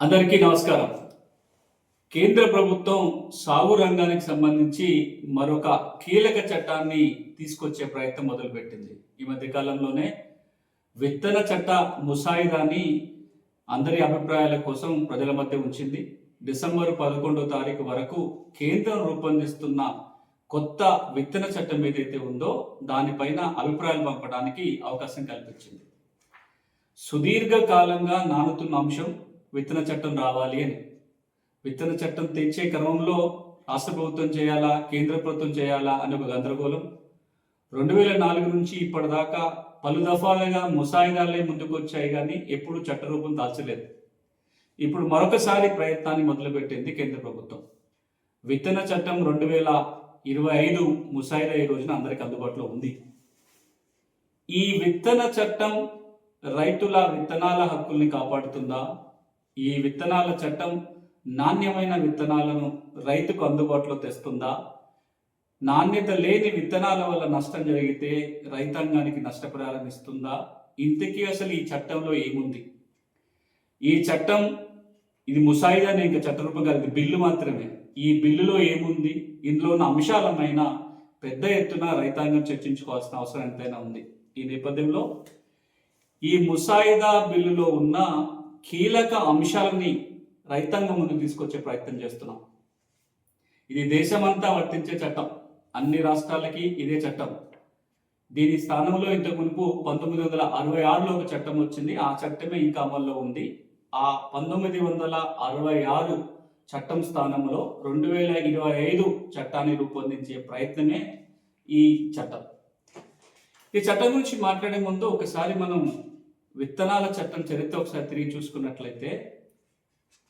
అందరికీ నమస్కారం. కేంద్ర ప్రభుత్వం సాగు రంగానికి సంబంధించి మరొక కీలక చట్టాన్ని తీసుకొచ్చే ప్రయత్నం మొదలుపెట్టింది. ఈ మధ్య కాలంలోనే విత్తన చట్ట ముసాయిదాని అందరి అభిప్రాయాల కోసం ప్రజల మధ్య ఉంచింది. డిసెంబర్ పదకొండో తారీఖు వరకు కేంద్రం రూపొందిస్తున్న కొత్త విత్తన చట్టం ఏదైతే ఉందో దానిపైన అభిప్రాయాలు పంపడానికి అవకాశం కల్పించింది. సుదీర్ఘ కాలంగా నానుతున్న అంశం విత్తన చట్టం రావాలి అని. విత్తన చట్టం తెచ్చే క్రమంలో రాష్ట్ర ప్రభుత్వం చేయాలా? కేంద్ర ప్రభుత్వం చేయాలా? అనే ఒక గందరగోళం. రెండు వేల నాలుగు నుంచి ఇప్పటిదాకా పలు దఫాలుగా ముసాయిదాలే ముందుకు వచ్చాయి కానీ ఎప్పుడు చట్టరూపం దాల్చలేదు. ఇప్పుడు మరొకసారి ప్రయత్నాన్ని మొదలుపెట్టింది కేంద్ర ప్రభుత్వం. విత్తన చట్టం రెండు వేల ఇరవై ఐదు ముసాయిదా ఈ రోజున అందరికి అందుబాటులో ఉంది. ఈ విత్తన చట్టం రైతుల విత్తనాల హక్కుల్ని కాపాడుతుందా? ఈ విత్తనాల చట్టం నాణ్యమైన విత్తనాలను రైతుకు అందుబాటులో తెస్తుందా? నాణ్యత లేని విత్తనాల వల్ల నష్టం జరిగితే రైతాంగానికి నష్టపరిహారం ఇస్తుందా? ఇంతకీ అసలు ఈ చట్టంలో ఏముంది? ఈ చట్టం ఇది ముసాయిదానే ఇంకా చట్టరూపంగా ఇది బిల్లు మాత్రమే. ఈ బిల్లులో ఏముంది? ఇందులో ఉన్న అంశాలమైన పెద్ద ఎత్తున రైతాంగం చర్చించుకోవాల్సిన అవసరం ఎంతైనా ఉంది. ఈ నేపథ్యంలో ఈ ముసాయిదా బిల్లులో ఉన్న కీలక అంశాలని రైతాంగం ముందుకు తీసుకొచ్చే ప్రయత్నం చేస్తున్నాం. ఇది దేశమంతా వర్తించే చట్టం. అన్ని రాష్ట్రాలకి ఇదే చట్టం. దీని స్థానంలో ఇంతకు మునుపు పంతొమ్మిది వందల అరవై ఆరులో ఒక చట్టం వచ్చింది. ఆ చట్టమే ఇంకా అమల్లో ఉంది. ఆ పంతొమ్మిది వందల అరవై ఆరు చట్టం స్థానంలో రెండు వేల ఇరవై ఐదు చట్టాన్ని రూపొందించే ప్రయత్నమే ఈ చట్టం. ఈ చట్టం గురించి మాట్లాడే ముందు ఒకసారి మనం విత్తనాల చట్టం చరిత్ర ఒకసారి తిరిగి చూసుకున్నట్లయితే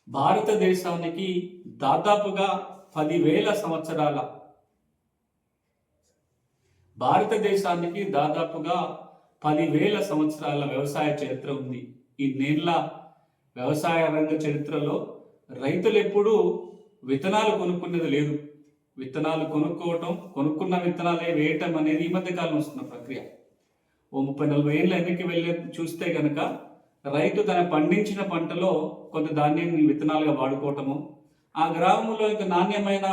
భారతదేశానికి దాదాపుగా పదివేల సంవత్సరాల భారతదేశానికి దాదాపుగా పదివేల సంవత్సరాల వ్యవసాయ చరిత్ర ఉంది. ఈ నేళ్ళ వ్యవసాయ రంగ చరిత్రలో రైతులు ఎప్పుడూ విత్తనాలు కొనుక్కున్నది లేదు. విత్తనాలు కొనుక్కోవటం కొనుక్కున్న విత్తనాలే వేయటం అనేది ఈ మధ్యకాలం వస్తున్న ప్రక్రియ. ఓ ముప్పై నలభై ఏళ్ళ వెనక్కి వెళ్ళే చూస్తే కనుక రైతు తన పండించిన పంటలో కొంత ధాన్యాన్ని విత్తనాలుగా వాడుకోవటము ఆ గ్రామంలో ఇంకా నాణ్యమైన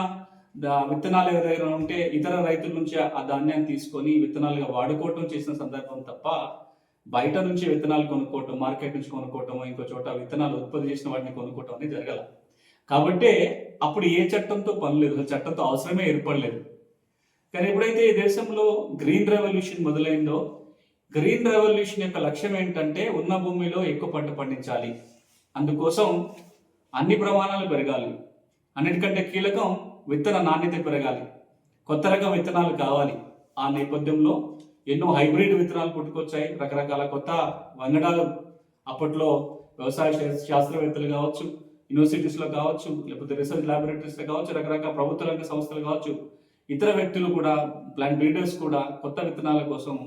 దా- విత్తనాలు ఏదైనా ఉంటే ఇతర రైతుల నుంచి ఆ ధాన్యాన్ని తీసుకొని విత్తనాలుగా వాడుకోవటం చేసిన సందర్భం తప్ప బయట నుంచి విత్తనాలు కొనుక్కోవటం మార్కెట్ నుంచి కొనుక్కోవటం ఇంకో చోట విత్తనాలు ఉత్పత్తి చేసిన వాటిని కొనుక్కోవటం అనేది జరగల. కాబట్టి అప్పుడు ఏ చట్టంతో పని లేదు చట్టంతో అవసరమే ఏర్పడలేదు. కానీ ఎప్పుడైతే ఈ దేశంలో గ్రీన్ రెవల్యూషన్ మొదలైందో గ్రీన్ రెవల్యూషన్ యొక్క లక్ష్యం ఏంటంటే ఉన్న భూమిలో ఎక్కువ పంట పండించాలి. అందుకోసం అన్ని ప్రమాణాలు పెరగాలి. అన్నిటికంటే కీలకం విత్తన నాణ్యత పెరగాలి. కొత్త రకం విత్తనాలు కావాలి. ఆ నేపథ్యంలో ఎన్నో హైబ్రిడ్ విత్తనాలు పుట్టుకొచ్చాయి. రకరకాల కొత్త వంగడాలు. అప్పట్లో వ్యవసాయ శాస్త్రవేత్తలు కావచ్చు యూనివర్సిటీస్లో కావచ్చు లేకపోతే రీసెర్చ్ ల్యాబొరేటరీస్లో కావచ్చు రకరకాల ప్రభుత్వ రంగ సంస్థలు కావచ్చు ఇతర వ్యక్తులు కూడా ప్లాంట్ బ్రీడర్స్ కూడా కొత్త విత్తనాల కోసం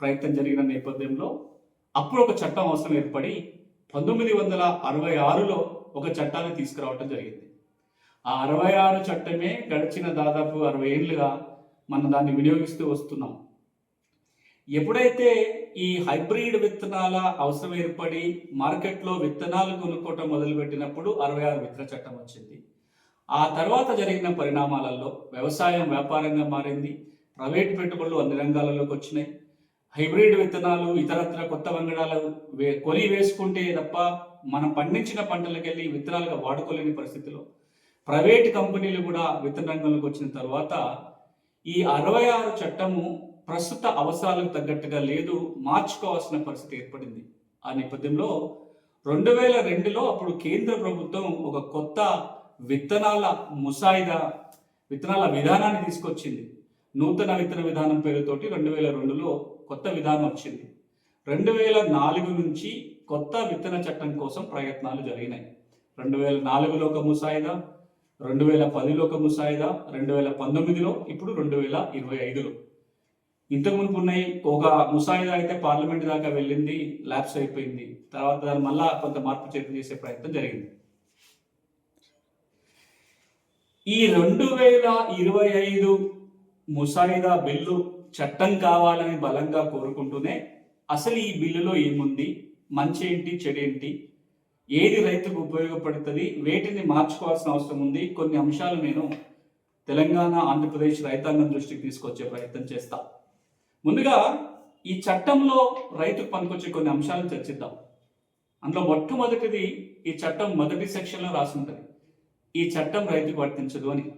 ప్రయత్నం జరిగిన నేపథ్యంలో అప్పుడు ఒక చట్టం అవసరం ఏర్పడి పంతొమ్మిది వందల అరవై ఆరులో ఒక చట్టాన్ని తీసుకురావటం జరిగింది. ఆ అరవై ఆరు చట్టమే గడిచిన దాదాపు అరవై ఏళ్ళుగా మనం దాన్ని వినియోగిస్తూ వస్తున్నాం. ఎప్పుడైతే ఈ హైబ్రిడ్ విత్తనాల అవసరం ఏర్పడి మార్కెట్లో విత్తనాలు కొనుక్కోవటం మొదలుపెట్టినప్పుడు అరవై ఆరు విత్తన చట్టం వచ్చింది. ఆ తర్వాత జరిగిన పరిణామాలలో వ్యవసాయం వ్యాపారంగా మారింది. ప్రైవేట్ పెట్టుబడులు అన్ని రంగాలలోకి వచ్చినాయి. హైబ్రిడ్ విత్తనాలు ఇతరత్ర కొత్త వంగడాలు వే కొలి వేసుకుంటే తప్ప మనం పండించిన పంటలకు వెళ్ళి విత్తనాలుగా వాడుకోలేని పరిస్థితిలో. ప్రైవేట్ కంపెనీలు కూడా విత్తన రంగంలోకి వచ్చిన తర్వాత ఈ అరవై ఆరు చట్టము ప్రస్తుత అవసరాలకు తగ్గట్టుగా లేదు మార్చుకోవాల్సిన పరిస్థితి ఏర్పడింది. ఆ నేపథ్యంలో రెండు వేల రెండులో అప్పుడు కేంద్ర ప్రభుత్వం ఒక కొత్త విత్తనాల ముసాయిదా విత్తనాల విధానాన్ని తీసుకొచ్చింది. నూతన విత్తన విధానం పేరుతోటి రెండు వేల రెండులో కొత్త విధానం వచ్చింది. రెండు వేల నాలుగు నుంచి కొత్త విత్తన చట్టం కోసం ప్రయత్నాలు జరిగినాయి. రెండు వేల నాలుగులో ఒక ముసాయిదా రెండు వేల పదిలో ఒక ముసాయిదా రెండు వేల పంతొమ్మిదిలో ఇప్పుడు రెండు వేల ఇరవై ఐదులో ఇంతకు మునుపు ఉన్నాయి ఒక ముసాయిదా అయితే పార్లమెంట్ దాకా వెళ్ళింది ల్యాబ్స్ అయిపోయింది. తర్వాత దాని మళ్ళా కొంత మార్పు చేర్పు చేసే ప్రయత్నం జరిగింది. ఈ రెండు వేల ఇరవై ఐదు ముసాయిదా బిల్లు చట్టం కావాలని బలంగా కోరుకుంటూనే అసలు ఈ బిల్లులో ఏముంది? మంచి ఏంటి? చెడు ఏంటి? ఏది రైతుకు ఉపయోగపడుతుంది? వేటిని మార్చుకోవాల్సిన అవసరం ఉంది? కొన్ని అంశాలు నేను తెలంగాణ ఆంధ్రప్రదేశ్ రైతాంగం దృష్టికి తీసుకొచ్చే ప్రయత్నం చేస్తా. ముందుగా ఈ చట్టంలో రైతుకు పనికొచ్చే కొన్ని అంశాలను చర్చిద్దాం. అందులో మొట్టమొదటిది ఈ చట్టం మొదటి సెక్షన్లో రాసి ఉంటుంది ఈ చట్టం రైతుకు వర్తించదు అని.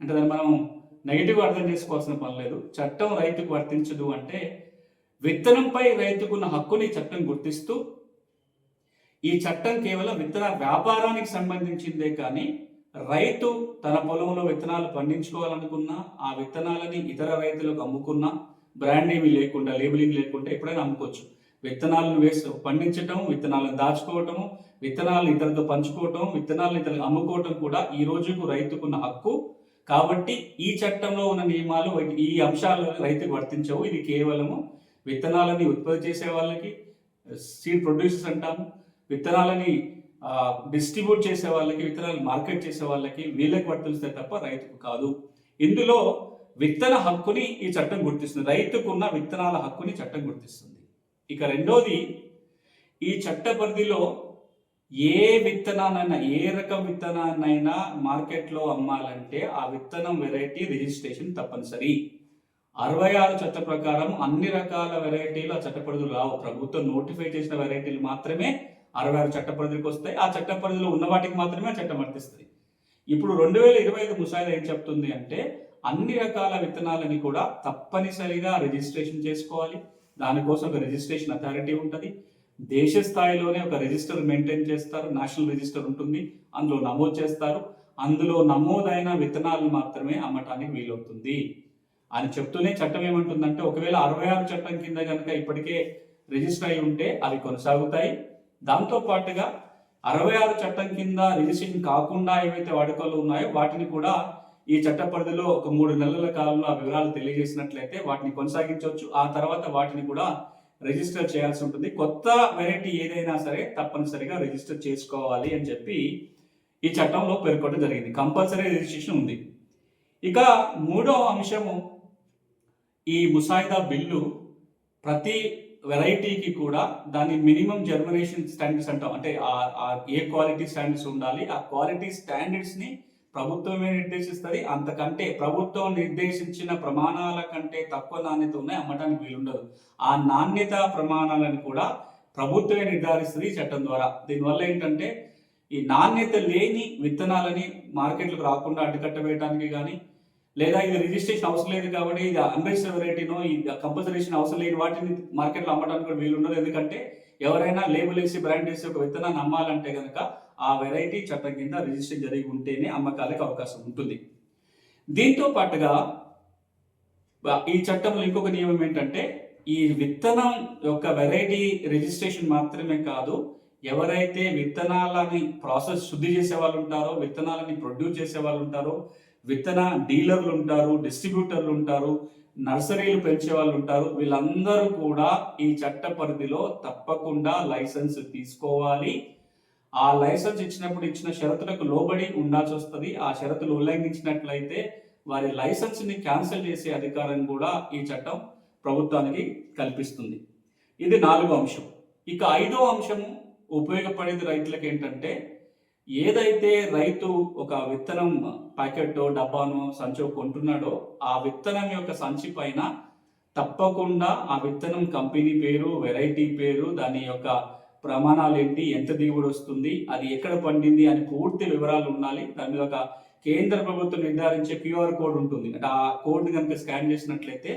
అంటే దాన్ని మనం నెగిటివ్ అర్థం చేసుకోవాల్సిన పని లేదు. చట్టం రైతుకు వర్తించదు అంటే విత్తనంపై రైతుకున్న హక్కుని చట్టం గుర్తిస్తూ ఈ చట్టం కేవలం విత్తన వ్యాపారానికి సంబంధించిందే కానీ రైతు తన పొలంలో విత్తనాలు పండించుకోవాలనుకున్నా ఆ విత్తనాలని ఇతర రైతులకు అమ్ముకున్నా బ్రాండ్ ఏమీ లేకుండా లేబులింగ్ లేకుండా ఎప్పుడైనా అమ్ముకోవచ్చు. విత్తనాలను వేసి పండించటం విత్తనాలను దాచుకోవటం విత్తనాలను ఇతరులతో పంచుకోవటం విత్తనాలను ఇతరులకు అమ్ముకోవటం కూడా ఈ రోజుకు రైతుకున్న హక్కు. కాబట్టి ఈ చట్టంలో ఉన్న నియమాలు ఈ అంశాలు రైతుకు వర్తించవు. ఇది కేవలము విత్తనాలని ఉత్పత్తి చేసే వాళ్ళకి సీడ్ ప్రొడ్యూసర్స్ అంటాము విత్తనాలని డిస్ట్రిబ్యూట్ చేసే వాళ్ళకి విత్తనాలు మార్కెట్ చేసే వాళ్ళకి వీళ్ళకి వర్తిస్తాయి తప్ప రైతుకు కాదు. ఇందులో విత్తన హక్కుని ఈ చట్టం గుర్తిస్తుంది. రైతుకున్న విత్తనాల హక్కుని చట్టం గుర్తిస్తుంది. ఇక రెండోది ఈ చట్ట పరిధిలో ఏ విత్తనాన్నైనా ఏ రకం విత్తనాన్నైనా మార్కెట్లో అమ్మాలంటే ఆ విత్తనం వెరైటీ రిజిస్ట్రేషన్ తప్పనిసరి. అరవై ఆరు చట్ట ప్రకారం అన్ని రకాల వెరైటీలు ఆ చట్టపరిధులు రావు. ప్రభుత్వం నోటిఫై చేసిన వెరైటీలు మాత్రమే అరవై ఆరు చట్ట పరిధికి వస్తాయి. ఆ చట్ట పరిధిలో ఉన్న వాటికి మాత్రమే ఆ చట్టం వర్తిస్తుంది. ఇప్పుడు రెండు వేల ఇరవై ఐదు ముసాయిదా ఏం చెప్తుంది అంటే అన్ని రకాల విత్తనాలని కూడా తప్పనిసరిగా రిజిస్ట్రేషన్ చేసుకోవాలి. దానికోసం ఒక రిజిస్ట్రేషన్ అథారిటీ ఉంటుంది. దేశ స్థాయిలోనే ఒక రిజిస్టర్ మెయింటైన్ చేస్తారు నేషనల్ రిజిస్టర్ ఉంటుంది అందులో నమోదు చేస్తారు. అందులో నమోదైన విత్తనాలు మాత్రమే అమ్మటానికి వీలవుతుంది. అని చెప్తూనే చట్టం ఏమంటుందంటే ఒకవేళ అరవై ఆరు చట్టం కింద కనుక ఇప్పటికే రిజిస్టర్ అయి ఉంటే అవి కొనసాగుతాయి. దాంతో పాటుగా అరవై ఆరు చట్టం కింద రిజిస్ట్రేషన్ కాకుండా ఏవైతే వాడుకలు ఉన్నాయో వాటిని కూడా ఈ చట్ట పరిధిలో ఒక మూడు నెలల కాలంలో ఆ వివరాలు తెలియజేసినట్లయితే వాటిని కొనసాగించవచ్చు. ఆ తర్వాత వాటిని కూడా రిజిస్టర్ చేయాల్సి ఉంటుంది. కొత్త వెరైటీ ఏదైనా సరే తప్పనిసరిగా రిజిస్టర్ చేసుకోవాలి అని చెప్పి ఈ చట్టంలో పేర్కొనడం జరిగింది. కంపల్సరీ రిజిస్ట్రేషన్ ఉంది. ఇక మూడో అంశము ఈ ముసాయిదా బిల్లు ప్రతి వెరైటీకి కూడా దాని మినిమం జర్మినేషన్ స్టాండర్డ్స్ అంటాం. అంటే ఆ- ఏ క్వాలిటీ స్టాండర్డ్స్ ఉండాలి ఆ క్వాలిటీ స్టాండర్డ్స్ని ప్రభుత్వమే నిర్దేశిస్తుంది? అంతకంటే ప్రభుత్వం నిర్దేశించిన ప్రమాణాల కంటే తక్కువ నాణ్యత ఉన్నాయి అమ్మటానికి వీలుండదు. ఆ నాణ్యత ప్రమాణాలను కూడా ప్రభుత్వమే నిర్ధారిస్తుంది చట్టం ద్వారా. దీనివల్ల ఏంటంటే ఈ నాణ్యత లేని విత్తనాలని మార్కెట్లకు రాకుండా అడ్డుకట్ట కానీ లేదా ఇది రిజిస్ట్రేషన్ అవసరం లేదు కాబట్టి ఇది అన్రిజిస్టర్ వెరైటీనో ఇది కంపల్సరేషన్ అవసరం లేని వాటిని మార్కెట్లో అమ్మడానికి కూడా వీలు ఉండదు ఎందుకంటే ఎవరైనా లేబుల్ వేసి బ్రాండ్ వేసి ఒక విత్తనాన్ని అమ్మాలంటే కనుక ఆ వెరైటీ చట్టం కింద రిజిస్టర్ జరిగి ఉంటేనే అమ్మకాలకు అవకాశం ఉంటుంది. దీంతో పాటుగా ఈ చట్టంలో ఇంకొక నియమం ఏంటంటే ఈ విత్తనం యొక్క వెరైటీ రిజిస్ట్రేషన్ మాత్రమే కాదు ఎవరైతే విత్తనాలని ప్రాసెస్ శుద్ధి చేసే వాళ్ళు ఉంటారో విత్తనాలని ప్రొడ్యూస్ చేసే వాళ్ళు ఉంటారో విత్తన డీలర్లు ఉంటారు డిస్ట్రిబ్యూటర్లు ఉంటారు నర్సరీలు పెంచే వాళ్ళు ఉంటారు. వీళ్ళందరూ కూడా ఈ చట్ట పరిధిలో తప్పకుండా లైసెన్స్ తీసుకోవాలి. ఆ లైసెన్స్ ఇచ్చినప్పుడు ఇచ్చిన షరతులకు లోబడి ఉండాల్సి వస్తుంది. ఆ షరతులు ఉల్లంఘించినట్లయితే వారి లైసెన్స్ని క్యాన్సిల్ చేసే అధికారం కూడా ఈ చట్టం ప్రభుత్వానికి కల్పిస్తుంది. ఇది నాలుగో అంశం. ఇక ఐదో అంశము ఉపయోగపడేది రైతులకు ఏంటంటే ఏదైతే రైతు ఒక విత్తనం ప్యాకెట్ డబ్బాను సంచో కొంటున్నాడో ఆ విత్తనం యొక్క సంచి పైన తప్పకుండా ఆ విత్తనం కంపెనీ పేరు వెరైటీ పేరు దాని యొక్క ప్రమాణాలు ఏంటి ఎంత దిగుబడి వస్తుంది అది ఎక్కడ పండింది అని పూర్తి వివరాలు ఉండాలి. దాని మీద ఒక కేంద్ర ప్రభుత్వం నిర్ధారించే క్యూఆర్ కోడ్ ఉంటుంది. అంటే ఆ కోడ్ కనుక స్కాన్ చేసినట్లయితే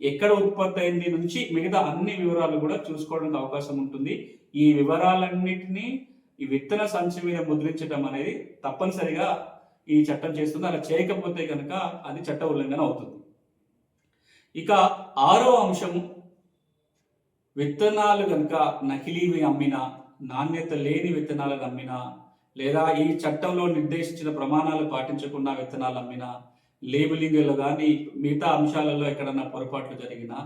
ఎక్కడ ఉత్పత్తి అయింది నుంచి మిగతా అన్ని వివరాలు కూడా చూసుకోవడానికి అవకాశం ఉంటుంది. ఈ వివరాలన్నింటినీ ఈ విత్తన సంచి మీద ముద్రించడం అనేది తప్పనిసరిగా ఈ చట్టం చేస్తుంది. అలా చేయకపోతే కనుక అది చట్ట ఉల్లంఘన అవుతుంది. ఇక ఆరో అంశము విత్తనాలు కనుక నకిలీవి అమ్మినా నాణ్యత లేని విత్తనాలను అమ్మినా లేదా ఈ చట్టంలో నిర్దేశించిన ప్రమాణాలు పాటించకుండా విత్తనాలు అమ్మినా లేబులింగ్లో కానీ మిగతా అంశాలలో ఎక్కడన్నా పొరపాట్లు జరిగినా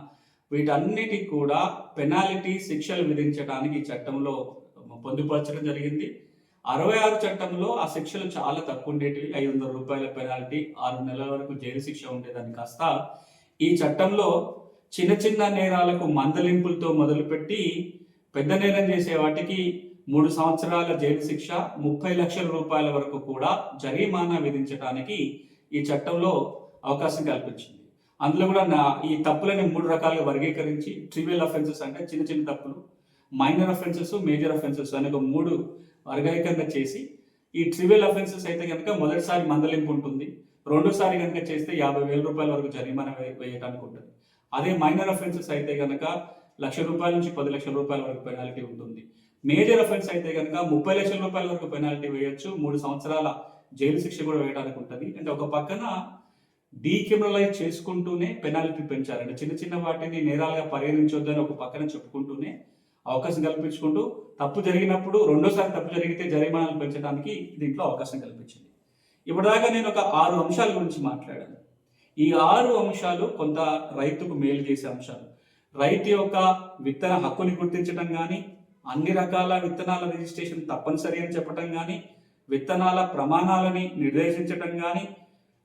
వీటన్నిటికి కూడా పెనాల్టీ శిక్షలు విధించడానికి ఈ చట్టంలో పొందుపరచడం జరిగింది. అరవై ఆరు చట్టంలో ఆ శిక్షలు చాలా తక్కువ ఉండేటివి ఐదు వందల రూపాయల పెనాల్టీ ఆరు నెలల వరకు జైలు శిక్ష ఉండేదాన్ని. కాస్త ఈ చట్టంలో చిన్న చిన్న నేరాలకు మందలింపులతో మొదలుపెట్టి పెద్ద నేరం చేసే వాటికి మూడు సంవత్సరాల జైలు శిక్ష ముప్పై లక్షల రూపాయల వరకు కూడా జరిమానా విధించడానికి ఈ చట్టంలో అవకాశం కల్పించింది. అందులో కూడా నా ఈ తప్పులని మూడు రకాలుగా వర్గీకరించి ట్రివియల్ అఫెన్సెస్ అంటే చిన్న చిన్న తప్పులు మైనర్ అఫెన్సెస్ మేజర్ అఫెన్సెస్ అనే ఒక మూడు వర్గీకరణ చేసి ఈ ట్రివియల్ అఫెన్సెస్ అయితే కనుక మొదటిసారి మందలింపు ఉంటుంది. రెండోసారి కనుక చేస్తే యాభై వేల రూపాయల వరకు జరిమానా వేయడానికి ఉంటుంది. అదే మైనర్ అఫెన్సెస్ అయితే కనుక లక్ష రూపాయల నుంచి పది లక్షల రూపాయల వరకు పెనాల్టీ ఉంటుంది. మేజర్ అఫెన్స్ అయితే కనుక ముప్పై లక్షల రూపాయల వరకు పెనాల్టీ వేయొచ్చు. మూడు సంవత్సరాల జైలు శిక్ష కూడా వేయడానికి ఉంటుంది. అంటే ఒక పక్కన డీక్రిమినలైజ్ చేసుకుంటూనే పెనాల్టీ పెంచారంటే చిన్న చిన్న వాటిని నేరాలుగా పరిగణించొద్దని ఒక పక్కన చెప్పుకుంటూనే అవకాశం కల్పించుకుంటూ తప్పు జరిగినప్పుడు రెండోసారి తప్పు జరిగితే జరిమానాలు పెంచడానికి దీంట్లో అవకాశం కల్పించింది. ఇప్పటిదాకా నేను ఒక ఆరు అంశాల గురించి మాట్లాడాను. ఈ ఆరు అంశాలు కొంత రైతుకు మేలు చేసే అంశాలు. రైతు యొక్క విత్తన హక్కుని గుర్తించడం కానీ అన్ని రకాల విత్తనాల రిజిస్ట్రేషన్ తప్పనిసరి అని చెప్పడం కానీ విత్తనాల ప్రమాణాలని నిర్దేశించడం కానీ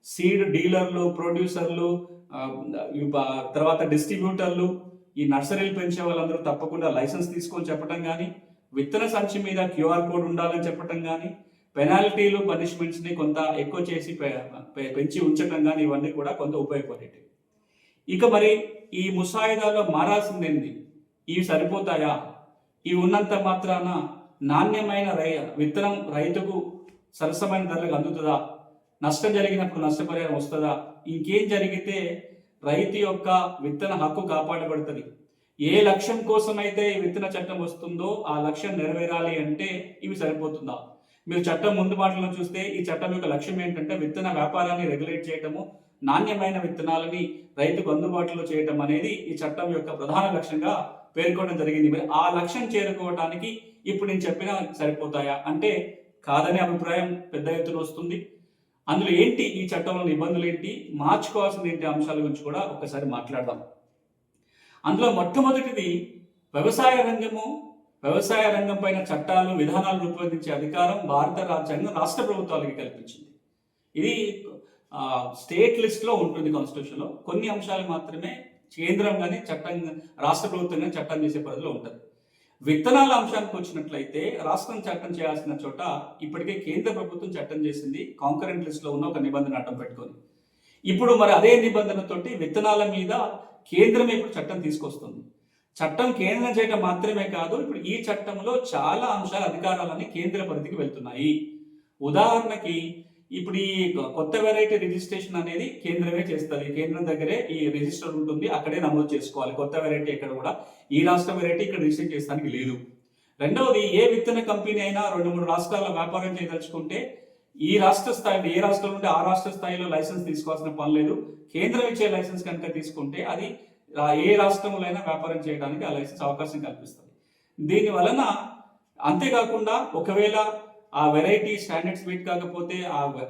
సీడ్ డీలర్లు ప్రొడ్యూసర్లు తర్వాత డిస్ట్రిబ్యూటర్లు ఈ నర్సరీలు పెంచే వాళ్ళందరూ తప్పకుండా లైసెన్స్ తీసుకొని చెప్పడం కానీ విత్తన సంచి మీద క్యూఆర్ కోడ్ ఉండాలని చెప్పడం కానీ పెనాల్టీలు పనిష్మెంట్స్ని కొంత ఎక్కువ చేసి పె- పెంచి ఉంచడం కానీ ఇవన్నీ కూడా కొంత ఉపయోగపడేవి ఇక మరి ఈ ముసాయిదాలో మారాల్సిందేంది ఇవి సరిపోతాయా? ఇవి ఉన్నంత మాత్రాన నాణ్యమైన రై విత్తనం రైతుకు సరసమైన ధరలకు అందుతుందా? నష్టం జరిగినప్పుడు నష్టపరిహారం వస్తుందా? ఇంకేం జరిగితే రైతు యొక్క విత్తన హక్కు కాపాడబడుతుంది. ఏ లక్ష్యం కోసం అయితే ఈ విత్తన చట్టం వస్తుందో ఆ లక్ష్యం నెరవేరాలి అంటే ఇవి సరిపోతుందా? మీరు చట్టం ముందు మాటలను చూస్తే ఈ చట్టం యొక్క లక్ష్యం ఏంటంటే విత్తన వ్యాపారాన్ని రెగ్యులేట్ చేయటము నాణ్యమైన విత్తనాలని రైతుకు అందుబాటులో చేయటం అనేది ఈ చట్టం యొక్క ప్రధాన లక్ష్యంగా పేర్కొనడం జరిగింది. మరి ఆ లక్ష్యం చేరుకోవడానికి ఇప్పుడు నేను చెప్పిన సరిపోతాయా? అంటే కాదనే అభిప్రాయం పెద్ద ఎత్తున వస్తుంది. అందులో ఏంటి ఈ చట్టంలో నిబంధనలు ఏంటి? మార్చుకోవాల్సిన ఏంటి? అంశాల గురించి కూడా ఒకసారి మాట్లాడదాం. అందులో మొట్టమొదటిది వ్యవసాయ రంగము. వ్యవసాయ రంగం పైన చట్టాలు విధానాలు రూపొందించే అధికారం భారత రాజ్యాంగం రాష్ట్ర ప్రభుత్వాలకి కల్పించింది. ఇది స్టేట్ లిస్ట్లో ఉంటుంది కాన్స్టిట్యూషన్లో కొన్ని అంశాలు మాత్రమే కేంద్రం కానీ చట్టం రాష్ట్ర ప్రభుత్వం కానీ చట్టం చేసే పరిధిలో ఉంటుంది. విత్తనాల అంశానికి వచ్చినట్లయితే రాష్ట్రం చట్టం చేయాల్సిన చోట ఇప్పటికే కేంద్ర ప్రభుత్వం చట్టం చేసింది. కాంకరెంట్ లిస్ట్లో ఉన్న ఒక నిబంధన అడ్డం పెట్టుకొని. ఇప్పుడు మరి అదే నిబంధనతోటి విత్తనాల మీద కేంద్రమే ఇప్పుడు చట్టం తీసుకొస్తుంది. చట్టం కేంద్రం చేయడం మాత్రమే కాదు ఇప్పుడు ఈ చట్టంలో చాలా అంశాల అధికారాలన్నీ కేంద్ర పరిధికి వెళ్తున్నాయి. ఉదాహరణకి ఇప్పుడు ఈ కొత్త వెరైటీ రిజిస్ట్రేషన్ అనేది కేంద్రమే చేస్తుంది. కేంద్రం దగ్గరే ఈ రిజిస్టర్ ఉంటుంది. అక్కడే నమోదు చేసుకోవాలి. కొత్త వెరైటీ ఎక్కడ కూడా? ఈ రాష్ట్ర వెరైటీ ఇక్కడ రిజిస్టర్ చేస్తానికి లేదు. రెండవది ఏ విత్తన కంపెనీ అయినా రెండు మూడు రాష్ట్రాల్లో వ్యాపారం చేయదలుచుకుంటే ఈ రాష్ట్ర స్థాయిలో ఏ రాష్ట్రం నుండి ఆ రాష్ట్ర స్థాయిలో లైసెన్స్ తీసుకోవాల్సిన పని లేదు. కేంద్రం ఇచ్చే లైసెన్స్ కనుక తీసుకుంటే అది ఏ రాష్ట్రంలో అయినా వ్యాపారం చేయడానికి ఆ లైసెన్స్ అవకాశం కల్పిస్తుంది. దీని వలన అంతేకాకుండా ఒకవేళ ఆ వెరైటీ స్టాండర్డ్స్ మీట్ కాకపోతే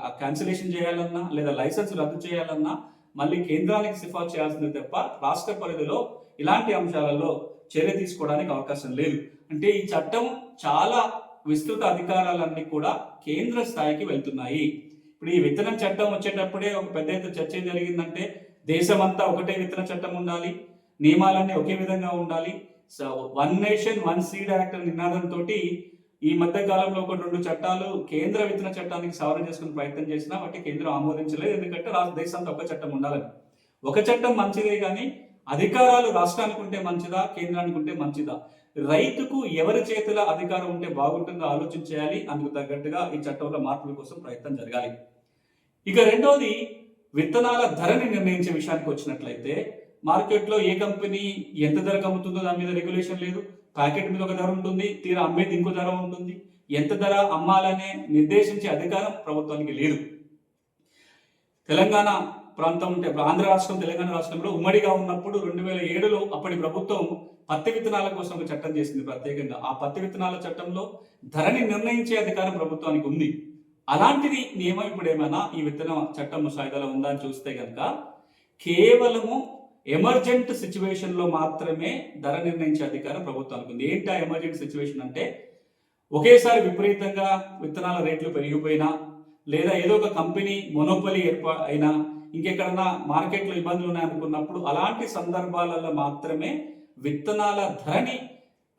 ఆ క్యాన్సిలేషన్ చేయాలన్నా లేదా లైసెన్స్ రద్దు చేయాలన్నా మళ్ళీ కేంద్రానికి సిఫార్సు చేయాల్సింది తప్ప రాష్ట్ర పరిధిలో ఇలాంటి అంశాలలో చర్య తీసుకోవడానికి అవకాశం లేదు. అంటే ఈ చట్టం చాలా విస్తృత అధికారాలన్నీ కూడా కేంద్ర స్థాయికి వెళ్తున్నాయి. ఇప్పుడు ఈ విత్తనం చట్టం వచ్చేటప్పుడే ఒక పెద్ద ఎత్తున చర్చ ఏం జరిగిందంటే దేశమంతా ఒకటే విత్తన చట్టం ఉండాలి నియమాలన్నీ ఒకే విధంగా ఉండాలి. So one nation one seed act నినాదంతో ఈ మధ్య కాలంలో ఒక రెండు చట్టాలు కేంద్ర విత్తన చట్టానికి సవరణ చేసుకునే ప్రయత్నం చేసినా వాటి కేంద్రం ఆమోదించలేదు. ఎందుకంటే రాష్ట్ర దేశానికి ఒక చట్టం ఉండాలని. ఒక చట్టం మంచిదే కానీ అధికారాలు రాష్ట్రానికి ఉంటే మంచిదా కేంద్రానికి ఉంటే మంచిదా? రైతుకు ఎవరి చేతుల అధికారం ఉంటే బాగుంటుందో ఆలోచన చేయాలి. అందుకు తగ్గట్టుగా ఈ చట్టంలో మార్పుల కోసం ప్రయత్నం జరగాలి. ఇక రెండవది విత్తనాల ధరని నిర్ణయించే విషయానికి వచ్చినట్లయితే మార్కెట్లో ఏ కంపెనీ ఎంత ధరకు అమ్ముతుందో దాని మీద రెగ్యులేషన్ లేదు. ప్యాకెట్ మీద ఒక ధర ఉంటుంది తీరా అమ్మేది ఇంకో ధర ఉంటుంది. ఎంత ధర అమ్మాలనే నిర్దేశించే అధికారం ప్రభుత్వానికి లేదు. తెలంగాణ ప్రాంతం అంటే ఆంధ్ర రాష్ట్రం తెలంగాణ రాష్ట్రంలో ఉమ్మడిగా ఉన్నప్పుడు రెండు వేల ఏడులో అప్పటి ప్రభుత్వం పత్తి విత్తనాల కోసం ఒక చట్టం చేసింది ప్రత్యేకంగా. ఆ పత్తి విత్తనాల చట్టంలో ధరని నిర్ణయించే అధికారం ప్రభుత్వానికి ఉంది. అలాంటిది నియమం ఇప్పుడు ఏమైనా ఈ విత్తన చట్టం ముసాయిదాలో ఉందా అని చూస్తే కనుక కేవలము ఎమర్జెంట్ సిచ్యువేషన్లో మాత్రమే ధర నిర్ణయించే అధికారం ప్రభుత్వానికి ఉంది. ఏంటి ఆ ఎమర్జెంట్ సిచ్యువేషన్ అంటే ఒకేసారి విపరీతంగా విత్తనాల రేట్లు పెరిగిపోయినా లేదా ఏదో ఒక కంపెనీ మొనోపలి ఏర్పా అయినా ఇంకెక్కడన్నా మార్కెట్లో ఇబ్బందులు ఉన్నాయనుకున్నప్పుడు అలాంటి సందర్భాలలో మాత్రమే విత్తనాల ధరని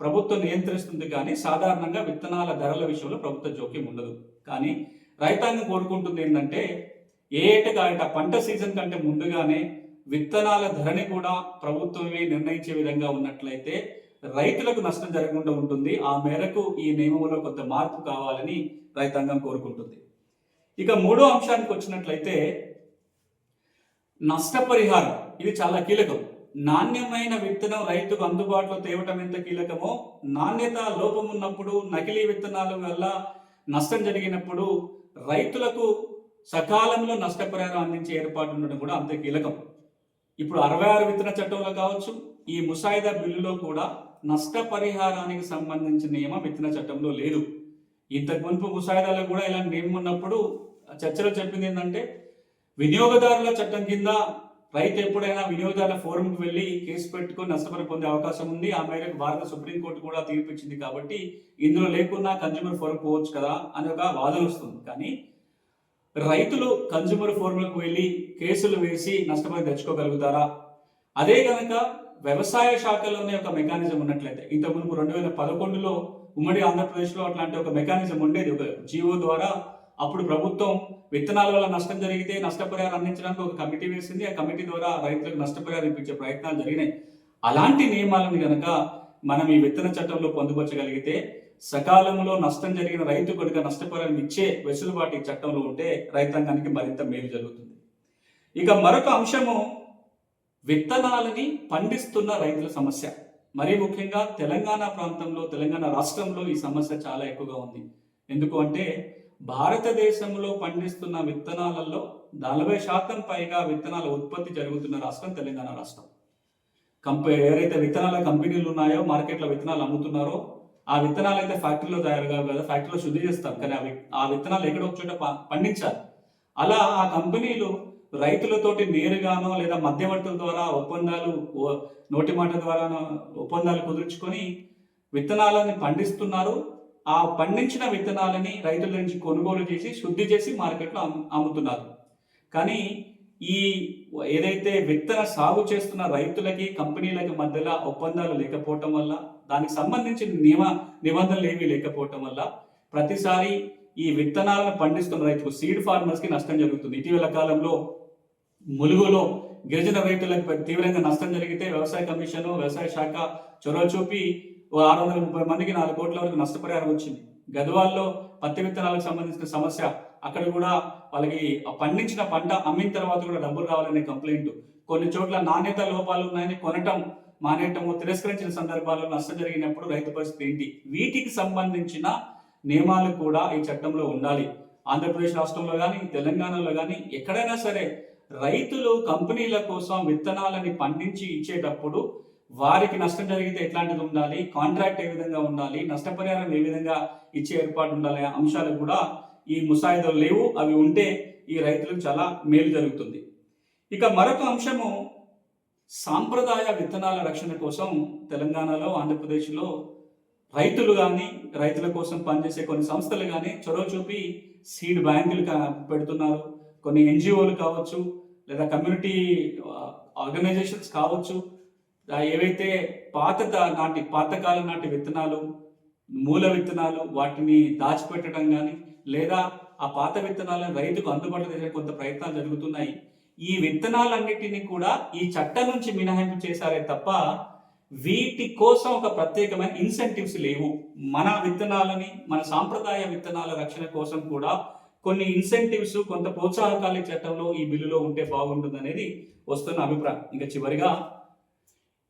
ప్రభుత్వం నియంత్రిస్తుంది కానీ సాధారణంగా విత్తనాల ధరల విషయంలో ప్రభుత్వ జోక్యం ఉండదు. కానీ రైతాంగం కోరుకుంటుంది ఏంటంటే ఏ ఏటగా పంట సీజన్ కంటే ముందుగానే విత్తనాల ధరని కూడా ప్రభుత్వమే నిర్ణయించే విధంగా ఉన్నట్లయితే రైతులకు నష్టం జరగకుండా ఉంటుంది. ఆ మేరకు ఈ నియమంలో కొంత మార్పు కావాలని రైతాంగం కోరుకుంటుంది. ఇక మూడో అంశానికి వచ్చినట్లయితే నష్టపరిహారం. ఇది చాలా కీలకం. నాణ్యమైన విత్తనం రైతుకు అందుబాటులో తేవటం ఎంత కీలకమో నాణ్యత లోపం ఉన్నప్పుడు నకిలీ విత్తనాల వల్ల నష్టం జరిగినప్పుడు రైతులకు సకాలంలో నష్టపరిహారం అందించే ఏర్పాటు ఉండడం కూడా అంతే కీలకం. ఇప్పుడు అరవై ఆరు విత్తన చట్టంలో కావచ్చు ఈ ముసాయిదా బిల్లులో కూడా నష్టపరిహారానికి సంబంధించిన నియమం విత్తన చట్టంలో లేదు. ఇంతకు మునుపు ముసాయిదాలో కూడా ఇలాంటి నియమం ఉన్నప్పుడు చర్చలో చెప్పింది ఏంటంటే వినియోగదారుల చట్టం కింద రైతు ఎప్పుడైనా వినియోగదారుల ఫోరంకి వెళ్ళి కేసు పెట్టుకొని నష్టపరి పొందే అవకాశం ఉంది. ఆ మేరకు భారత సుప్రీంకోర్టు కూడా తీర్పిచ్చింది కాబట్టి ఇందులో లేకున్నా కన్జ్యూమర్ ఫోరం పోవచ్చు కదా అని ఒక వాదన వస్తుంది. కానీ రైతులు కన్జ్యూమర్ ఫోర్మ్లకు వెళ్ళి కేసులు వేసి నష్టపడి తెచ్చుకోగలుగుతారా? అదే కనుక వ్యవసాయ శాఖలోనే ఒక మెకానిజం ఉన్నట్లయితే ఇంతకుముందు రెండు వేల పదకొండులో ఉమ్మడి ఆంధ్రప్రదేశ్లో అట్లాంటి ఒక మెకానిజం ఉండేది. ఒక జీవో ద్వారా అప్పుడు ప్రభుత్వం విత్తనాల వల్ల నష్టం జరిగితే నష్టపరిహారం అందించడానికి ఒక కమిటీ వేసింది. ఆ కమిటీ ద్వారా రైతులకు నష్టపరిహారం ఇప్పించే ప్రయత్నాలు జరిగినాయి. అలాంటి నియమాలను కనుక మనం ఈ విత్తన చట్టంలో పొందుపరచగలిగితే సకాలంలో నష్టం జరిగిన రైతు కనుక నష్టపరిహారం ఇచ్చే వెసులుబాటు ఈ చట్టంలో ఉంటే రైతాంగానికి మరింత మేలు జరుగుతుంది. ఇక మరొక అంశము విత్తనాలని పండిస్తున్న రైతుల సమస్య. మరీ ముఖ్యంగా తెలంగాణ ప్రాంతంలో తెలంగాణ రాష్ట్రంలో ఈ సమస్య చాలా ఎక్కువగా ఉంది. ఎందుకు అంటే భారతదేశంలో పండిస్తున్న విత్తనాలలో నలభై శాతం పైగా విత్తనాల ఉత్పత్తి జరుగుతున్న రాష్ట్రం తెలంగాణ రాష్ట్రం. కంపె ఏదైతే విత్తనాల కంపెనీలు ఉన్నాయో మార్కెట్లో విత్తనాలు అమ్ముతున్నారో ఆ విత్తనాలు అయితే ఫ్యాక్టరీలో తయారు కావు కదా ఫ్యాక్టరీలో శుద్ధి చేస్తాం కానీ అవి ఆ విత్తనాలు ఎక్కడో ఒక చోట పండించాలి. అలా ఆ కంపెనీలు రైతులతోటి నేరుగానో లేదా మధ్యవర్తుల ద్వారా ఒప్పందాలు నోటి మాట ద్వారా ఒప్పందాలు కుదుర్చుకొని విత్తనాలని పండిస్తున్నారు. ఆ పండించిన విత్తనాలని రైతుల నుంచి కొనుగోలు చేసి శుద్ధి చేసి మార్కెట్లో అమ్ముతున్నారు. కానీ ఈ ఏదైతే విత్తన సాగు చేస్తున్న రైతులకి కంపెనీలకి మధ్యలో ఒప్పందాలు లేకపోవటం వల్ల దానికి సంబంధించిన నియమ నిబంధనలు ఏమీ లేకపోవటం వల్ల ప్రతిసారి ఈ విత్తనాలను పండిస్తున్న రైతుకు సీడ్ ఫార్మర్స్కి నష్టం జరుగుతుంది. ఇటీవల కాలంలో ములుగులో గిరిజన రైతులకు తీవ్రంగా నష్టం జరిగితే వ్యవసాయ కమిషన్ వ్యవసాయ శాఖ చొరవ చూపి ఓ ఆరు వందల ముప్పై మందికి నాలుగు కోట్ల వరకు నష్టపరిహారం వచ్చింది. గద్వాల్లో పత్తి విత్తనాలకు సంబంధించిన సమస్య అక్కడ కూడా వాళ్ళకి పండించిన పంట అమ్మిన తర్వాత కూడా డబ్బులు రావాలనే కంప్లైంట్. కొన్ని చోట్ల నాణ్యత లోపాలు ఉన్నాయని కొనటం మానేయటము తిరస్కరించిన సందర్భాల్లో నష్టం జరిగినప్పుడు రైతు పరిస్థితి ఏంటి? వీటికి సంబంధించిన నియమాలు కూడా ఈ చట్టంలో ఉండాలి. ఆంధ్రప్రదేశ్ రాష్ట్రంలో కానీ తెలంగాణలో కానీ ఎక్కడైనా సరే రైతులు కంపెనీల కోసం విత్తనాలని పండించి ఇచ్చేటప్పుడు వారికి నష్టం జరిగితే ఎట్లాంటిది ఉండాలి? కాంట్రాక్ట్ ఏ విధంగా ఉండాలి? నష్టపరిహారం ఏ విధంగా ఇచ్చే ఏర్పాటు ఉండాలి? అంశాలు కూడా ఈ ముసాయిదాలు లేవు. అవి ఉంటే ఈ రైతులకు చాలా మేలు జరుగుతుంది. ఇక మరొక అంశము సాంప్రదాయ విత్తనాల రక్షణ కోసం తెలంగాణలో ఆంధ్రప్రదేశ్లో రైతులు కానీ రైతుల కోసం పనిచేసే కొన్ని సంస్థలు కానీ చొరవ చూపి సీడ్ బ్యాంకులు కా- పెడుతున్నారు. కొన్ని ఎన్జిఓలు కావచ్చు లేదా కమ్యూనిటీ ఆర్గనైజేషన్స్ కావచ్చు. ఏవైతే పాత నాటి పాతకాలం నాటి విత్తనాలు మూల విత్తనాలు వాటిని దాచిపెట్టడం కానీ లేదా ఆ పాత విత్తనాలను రైతుకు అందుబాటులో చేసే కొంత ప్రయత్నాలు జరుగుతున్నాయి. ఈ విత్తనాలన్నిటినీ కూడా ఈ చట్టం నుంచి మినహాయింపు చేశారే తప్ప వీటి కోసం ఒక ప్రత్యేకమైన ఇన్సెంటివ్స్ లేవు. మన విత్తనాలని మన సాంప్రదాయ విత్తనాల రక్షణ కోసం కూడా కొన్ని ఇన్సెంటివ్స్ కొంత ప్రోత్సాహకాలు చట్టంలో ఈ బిల్లులో ఉంటే బాగుంటుంది అనేది వస్తున్న అభిప్రాయం. ఇంకా చివరిగా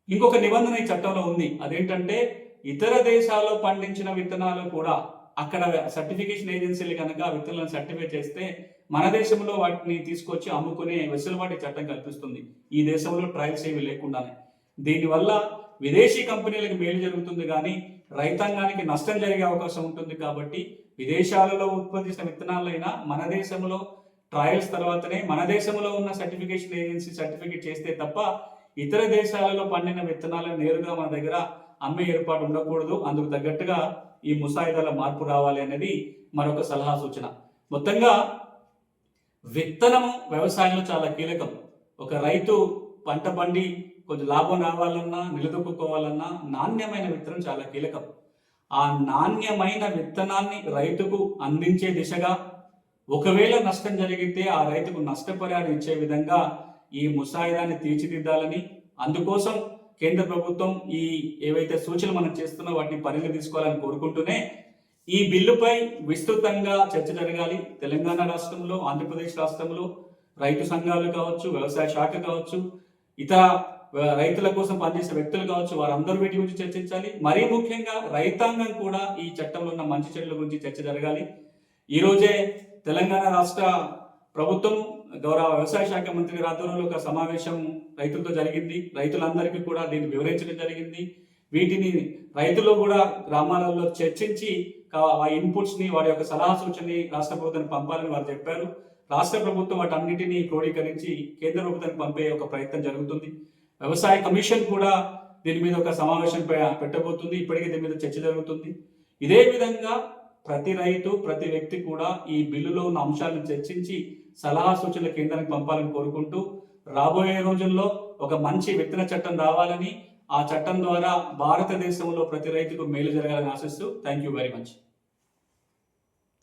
ఇంకొక నిబంధన ఈ చట్టంలో ఉంది. అదేంటంటే ఇతర దేశాల్లో పండించిన విత్తనాలు కూడా అక్కడ సర్టిఫికేషన్ ఏజెన్సీలు కనుక విత్తనాలను సర్టిఫై చేస్తే మన దేశంలో వాటిని తీసుకొచ్చి అమ్ముకునే వెసులుబాటు చట్టం కల్పిస్తుంది. ఈ దేశంలో ట్రయల్స్ ఏవి లేకుండానే. దీనివల్ల విదేశీ కంపెనీలకు మేలు జరుగుతుంది కానీ రైతాంగానికి నష్టం జరిగే అవకాశం ఉంటుంది కాబట్టి విదేశాలలో ఉత్పత్తి చేసిన విత్తనాలైనా మన దేశంలో ట్రయల్స్ తర్వాతనే మన దేశంలో ఉన్న సర్టిఫికేషన్ ఏజెన్సీ సర్టిఫికేట్ చేస్తే తప్ప ఇతర దేశాలలో పండిన విత్తనాలను నేరుగా మన దగ్గర అమ్మే ఏర్పాటు ఉండకూడదు. అందుకు తగ్గట్టుగా ఈ ముసాయిదాల మార్పు రావాలి అనేది మరొక సలహా సూచన. మొత్తంగా విత్తనము వ్యవసాయంలో చాలా కీలకం. ఒక రైతు పంట పండి కొంచెం లాభం రావాలన్నా నిలదొక్కుకోవాలన్నా నాణ్యమైన విత్తనం చాలా కీలకం. ఆ నాణ్యమైన విత్తనాన్ని రైతుకు అందించే దిశగా ఒకవేళ నష్టం జరిగితే ఆ రైతుకు నష్టపరిహారం ఇచ్చే విధంగా ఈ ముసాయిదాన్ని తీర్చిదిద్దాలని అందుకోసం కేంద్ర ప్రభుత్వం ఈ ఏవైతే సూచనలు మనం చేస్తున్నా వాటిని పరిగణ తీసుకోవాలని కోరుకుంటూనే ఈ బిల్లుపై విస్తృతంగా చర్చ జరగాలి. తెలంగాణ రాష్ట్రంలో ఆంధ్రప్రదేశ్ రాష్ట్రంలో రైతు సంఘాలు కావచ్చు వ్యవసాయ శాఖ కావచ్చు ఇతర రైతుల కోసం పనిచేసే వ్యక్తులు కావచ్చు వారందరూ వీటి గురించి చర్చించాలి. మరీ ముఖ్యంగా రైతాంగం కూడా ఈ చట్టంలో ఉన్న మంచి చెడుల గురించి చర్చ జరగాలి. ఈ రోజే తెలంగాణ రాష్ట్ర ప్రభుత్వం గౌరవ వ్యవసాయ శాఖ మంత్రి ఆధ్వర్యంలో ఒక సమావేశం రైతులతో జరిగింది. రైతులందరికీ కూడా దీన్ని వివరించడం జరిగింది. వీటిని రైతులు కూడా గ్రామాలలో చర్చించి ఆ ఇన్పుట్స్ని వారి యొక్క సలహా సూచనని రాష్ట్ర ప్రభుత్వానికి పంపాలని వారు చెప్పారు. రాష్ట్ర ప్రభుత్వం వాటన్నిటిని క్రోడీకరించి కేంద్ర ప్రభుత్వానికి పంపే ఒక ప్రయత్నం జరుగుతుంది. వ్యవసాయ కమిషన్ కూడా దీని మీద ఒక సమావేశం పెట్టబోతుంది. ఇప్పటికే దీని మీద చర్చ జరుగుతుంది. ఇదే విధంగా ప్రతి రైతు ప్రతి వ్యక్తి కూడా ఈ బిల్లులో ఉన్న అంశాలను చర్చించి సలహా సూచనల కేంద్రానికి పంపాలని కోరుకుంటూ రాబోయే రోజుల్లో ఒక మంచి విత్తన చట్టం రావాలని ఆ చట్టం ద్వారా భారతదేశంలో ప్రతి రైతుకు మేలు జరగాలని ఆశిస్తూ థ్యాంక్ యూ వెరీ మచ్.